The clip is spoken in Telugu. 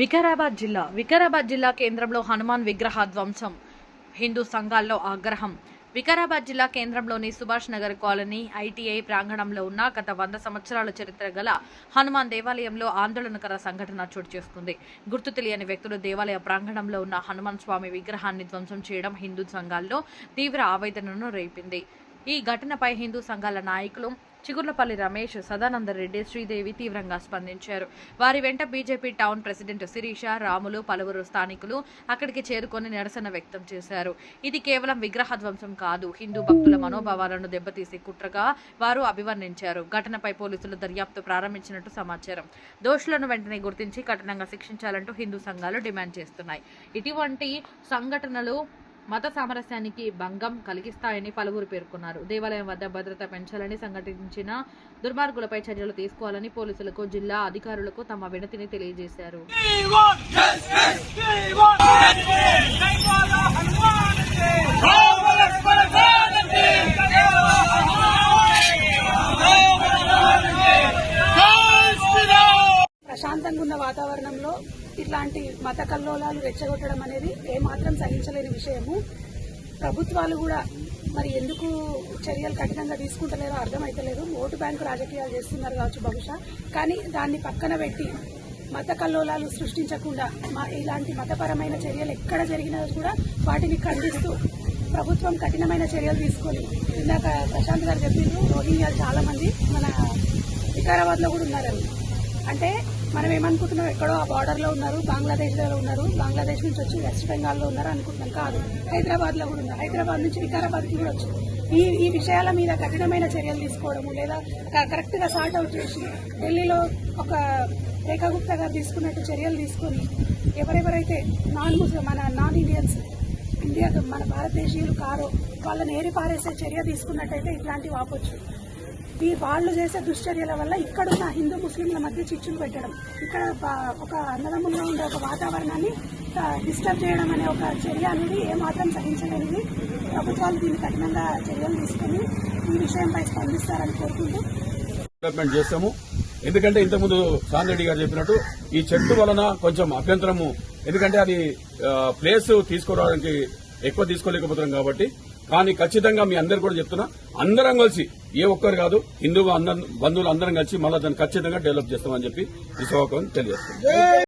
వికారాబాద్ జిల్లా వికారాబాద్ జిల్లా కేంద్రంలో హనుమాన్ విగ్రహ ధ్వంసం హిందూ సంఘాల్లో ఆగ్రహం. వికారాబాద్ జిల్లా కేంద్రంలోని సుభాష్ నగర్ కాలనీ ఐటీఐ ప్రాంగణంలో ఉన్న గత వంద సంవత్సరాల చరిత్ర గల హనుమాన్ దేవాలయంలో ఆందోళనకర సంఘటన చోటు చేసుకుంది. గుర్తు తెలియని వ్యక్తులు దేవాలయ ప్రాంగణంలో ఉన్న హనుమాన్ స్వామి విగ్రహాన్ని ధ్వంసం చేయడం హిందూ సంఘాల్లో తీవ్ర ఆవేదనను రేపింది. ఈ ఘటనపై హిందూ సంఘాల నాయకులు చిగుర్లపల్లి రమేష్ సదానందరెడ్డి శ్రీదేవి తీవ్రంగా స్పందించారు. వారి వెంట BJP town president Shirisha Ramulu పలువురు స్థానికులు అక్కడికి చేరుకొని నిరసన వ్యక్తం చేశారు. ఇది కేవలం విగ్రహ ధ్వంసం కాదు హిందూ భక్తుల మనోభావాలను దెబ్బతీసే కుట్రగా వారు అభివర్ణించారు. ఘటనపై పోలీసులు దర్యాప్తు ప్రారంభించినట్టు సమాచారం. దోషులను వెంటనే గుర్తించి కఠినంగా శిక్షించాలంటూ హిందూ సంఘాలు డిమాండ్ చేస్తున్నాయి. ఇటువంటి సంఘటనలు మత సామరస్యానికి భంగం కలిగిస్తాయని పలువురు పేర్కొన్నారు. దేవాలయం వద్ద భద్రత పెంచాలని సంఘటించిన దుర్మార్గులపై చర్యలు తీసుకోవాలని పోలీసులకు జిల్లా అధికారులకు తమ వినతిని తెలియజేశారు. ప్రశాంతంగా ఉన్న వాతావరణంలో ఇట్లాంటి మత కల్లోలాలు రెచ్చగొట్టడం అనేది ఏమాత్రం సహించలేని విషయము. ప్రభుత్వాలు కూడా మరి ఎందుకు చర్యలు కఠినంగా తీసుకుంటలేరో అర్థమైతలేదు. ఓటు బ్యాంకు రాజకీయాలు చేస్తున్నారు కావచ్చు బహుశా. కానీ దాన్ని పక్కన పెట్టి మత కల్లోలాలు సృష్టించకుండా మా ఇలాంటి మతపరమైన చర్యలు ఎక్కడ జరిగినా కూడా వాటిని ఖండిస్తూ ప్రభుత్వం కఠినమైన చర్యలు తీసుకొని ఇందాక ప్రశాంత్ గారు చెప్పిండ్రు రోహింగ్యాలు చాలామంది మన వికారాబాద్లో కూడా ఉన్నారని. అంటే మనం ఏమనుకుంటున్నాం ఎక్కడో ఆ బార్డర్లో ఉన్నారు బంగ్లాదేశ్లో ఉన్నారు బంగ్లాదేశ్ నుంచి వచ్చి వెస్ట్ బెంగాల్లో ఉన్నారు అనుకుంటున్నాం కాదు. హైదరాబాద్లో కూడా ఉన్నారు. హైదరాబాద్ నుంచి వికారాబాద్కి కూడా వచ్చి ఈ ఈ విషయాల మీద కఠినమైన చర్యలు తీసుకోవడము లేదా కరెక్ట్గా సార్ట్ అవుట్ చేసి ఢిల్లీలో ఒక రేఖాగుప్తా గారు తీసుకున్నట్టు చర్యలు తీసుకొని ఎవరెవరైతే నాన్ ముస్లిం మన నాన్ ఇండియన్స్ ఇండియా మన భారతదేశీయులు కారో వాళ్ళని ఏరి పారేసే చర్య తీసుకున్నట్టయితే ఇట్లాంటివి ఆపొచ్చు. ఈ వాళ్ళు చేసే దుశ్చర్యల వల్ల ఇక్కడున్న హిందూ ముస్లింల మధ్య చిచ్చులు పెట్టడం. ఇక్కడ ఒక అన్నదమ్ముల్లో ఉండే ఒక వాతావరణాన్ని డిస్టర్బ్ చేయడం అనే ఒక చర్య అనేది ఏమాత్రం సహించలేనిది. ప్రభుత్వాలు దీన్ని కఠినంగా చర్యలు తీసుకొని ఈ విషయంపై స్పందిస్తారని కోరుకుంటూ. డెవలప్మెంట్ చేస్తాము. ఎందుకంటే ఇంతకుముందు సాందరెడ్డి గారు చెప్పినట్టు ఈ చెట్టు వలన కొంచెం అభ్యంతరము. ఎందుకంటే అది ప్లేస్ తీసుకోవడానికి ఎక్కువ తీసుకోలేకపోతున్నాం కాబట్టి. కానీ ఖచ్చితంగా మీ అందరు కూడా చెప్తున్నా అందరం కలిసి ఏ ఒక్కరు కాదు హిందూ అందరం బంధువులు అందరం కలిసి మళ్ళీ దాన్ని ఖచ్చితంగా డెవలప్ చేస్తామని చెప్పి ఈ సభకు తెలియజేస్తాం